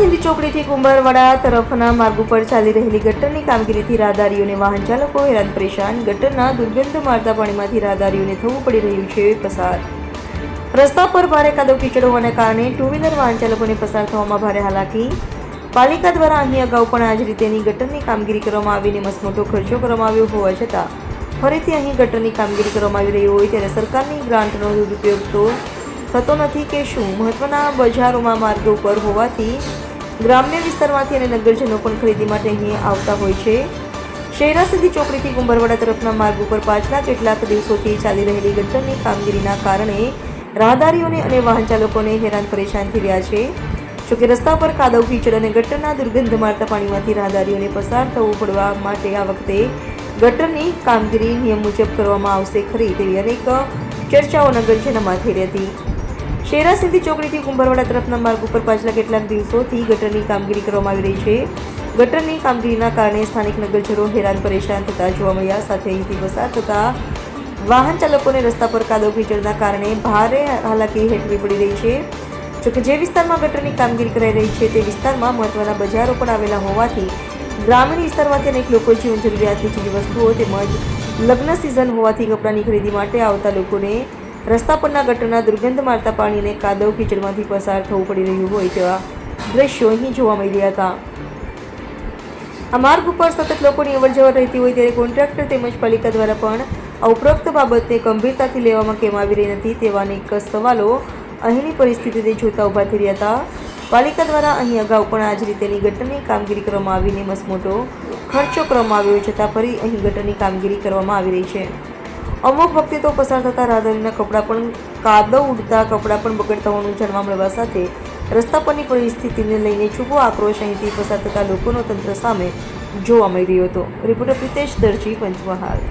કુંભારવાડા તરફના માર્ગ ઉપર ચાલી રહેલી ગટરની કામગીરીથી રાહદારીઓને વાહન ચાલકો હેરાન પરેશાન. ગટરના દુર્ગંધ મારતા પાણીમાંથી રાહદારીઓને થવું પડી રહ્યું છે પસાર. રસ્તા પર ભારે કાદવ કીચડ હોવાને કારણે ટુ વ્હીલર વાહન ચાલકોને પસાર થવામાં ભારે હાલાકી. પાલિકા દ્વારા અહીં અગાઉ પણ આ જ રીતેની ગટરની કામગીરી કરવામાં આવીને મસમોટો ખર્ચો કરવામાં આવ્યો હોવા છતાં ફરીથી અહીં ગટરની કામગીરી કરવામાં આવી રહી હોય ત્યારે સરકારની ગ્રાન્ટનો દુરુપયોગ તો થતો નથી કે શું? મહત્ત્વના બજારોમાં માર્ગો ઉપર હોવાથી ગ્રામ્ય વિસ્તારમાંથી અને નગરજનો પણ ખરીદી માટે અહીં આવતા હોય છે. શહેરા સુધી ચોકડીથી કુંભરવાડા તરફના માર્ગ ઉપર પાછલા કેટલાક દિવસોથી ચાલી રહેલી ગટરની કામગીરીના કારણે રાહદારીઓને અને વાહન ચાલકોને હેરાન પરેશાન થઈ રહ્યા છે. જોકે રસ્તા પર કાદવ કીચડ અને ગટરના દુર્ગંધ મારતા પાણીમાંથી રાહદારીઓને પસાર થવું પડવા માટે આ વખતે ગટરની કામગીરી નિયમ મુજબ કરવામાં આવશે ખરી તેવી અનેક ચર્ચાઓ નગરજનોમાં થઈ હતી શેરા સિંધી ચોકડીથી કુંભારવાડા તરફના માર્ગ ઉપર પાછલા કેટલાક દિવસોથી ગટરની કામગીરી કરવામાં આવી રહી છે. ગટરની કામગીરીના કારણે સ્થાનિક નગરજનો હેરાન પરેશાન થતા જોવા મળ્યા. સાથે અહીંથી પસાર થતા વાહન ચાલકોને રસ્તા પર કાદવ કીચડના કારણે ભારે હાલાકી હેઠવી પડી રહી છે. જોકે જે વિસ્તારમાં ગટરની કામગીરી કરાઈ રહી છે તે વિસ્તારમાં મહત્વના બજારો પણ આવેલા હોવાથી ગ્રામીણ વિસ્તારમાંથી અનેક લોકો જીવન જરૂરિયાતની ચીજ વસ્તુઓ તેમજ લગ્ન સિઝન હોવાથી કપડાની ખરીદી માટે આવતા લોકોને રસ્તા પરના ગટરના દુર્ગંધ મારતા પાણીને કાદવ કીચડમાંથી પસાર થવું પડી રહ્યું હોય તેવા દ્રશ્યો અહીં જોવા મળી રહ્યા હતા. આ માર્ગ ઉપર સતત લોકોની અવરજવર રહેતી હોય ત્યારે કોન્ટ્રાક્ટર તેમજ પાલિકા દ્વારા પણ આ ઉપરોક્ત બાબતને ગંભીરતાથી લેવામાં કેમ આવી રહી નથી તેવા અનેક સવાલો અહીંની પરિસ્થિતિને જોતા ઊભા થઈ રહ્યા હતા. પાલિકા દ્વારા અહીં અગાઉ પણ આ જ રીતેની ગટરની કામગીરી કરવામાં આવીને મસમોટો ખર્ચો કરવામાં આવ્યો છતાં ફરી અહીં ગટરની કામગીરી કરવામાં આવી રહી છે. અમુક વખતે તો પસાર થતા રાહદારીના કપડાં પણ કાદવ ઉડતા કપડાં પણ બગડતા હોવાનું જાણવા મળવા સાથે રસ્તા પરની પરિસ્થિતિને લઈને છૂપો આક્રોશ અહીંથી પસાર થતા લોકોનો તંત્ર સામે જોવા મળી રહ્યો હતો. રિપોર્ટર પ્રિતેશ દરજી, પંચમહાલ.